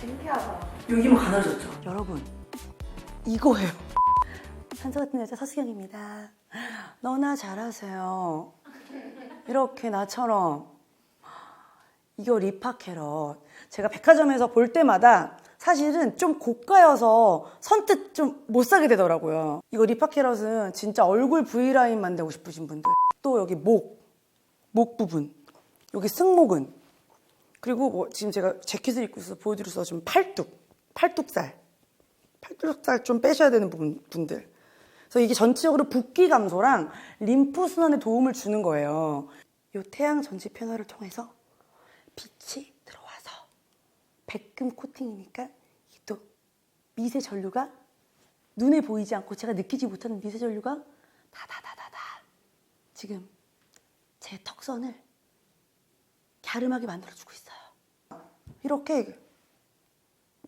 신기하다. 여기만 가늘어졌죠? 여러분, 이거예요. 산소 같은 여자 서수경입니다. 너나 잘하세요. 이렇게 나처럼. 이거 리파 캐럿. 제가 백화점에서 볼 때마다 사실은 좀 고가여서 선뜻 좀 못 사게 되더라고요. 이거 리파 캐럿은 진짜 얼굴 V라인 만들고 싶으신 분들. 또 여기 목, 목 부분. 여기 승모근. 그리고 뭐 지금 제가 재킷을 입고 있어서 보여드릴 수 없지만 팔뚝, 팔뚝살. 팔뚝살 좀 빼셔야 되는 부분, 분들. 그래서 이게 전체적으로 붓기 감소랑 림프 순환에 도움을 주는 거예요. 이 태양 전지 패널을 통해서 빛이 들어와서 백금 코팅이니까 또 미세 전류가 눈에 보이지 않고 제가 느끼지 못하는 미세 전류가 다다다다다 지금 제 턱선을 갸름하게 만들어주고 있어요. 이렇게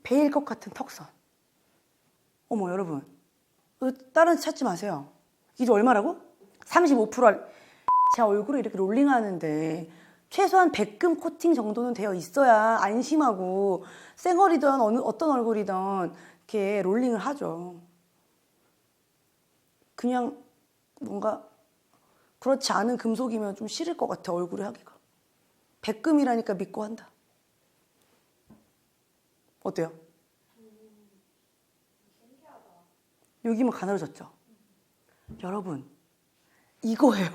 베일 것 같은 턱선. 어머 여러분, 어, 다른 데 찾지 마세요. 이게 얼마라고? 35% 알... 제 얼굴을 이렇게 롤링하는데 최소한 백금 코팅 정도는 되어 있어야 안심하고 쌩얼이든 어느 어떤 얼굴이든 이렇게 롤링을 하죠. 그냥 뭔가 그렇지 않은 금속이면 좀 싫을 것 같아 얼굴에 하기가. 백금이라니까 믿고 한다. 어때요? 여기만 가늘어졌죠? 여러분, 이거예요.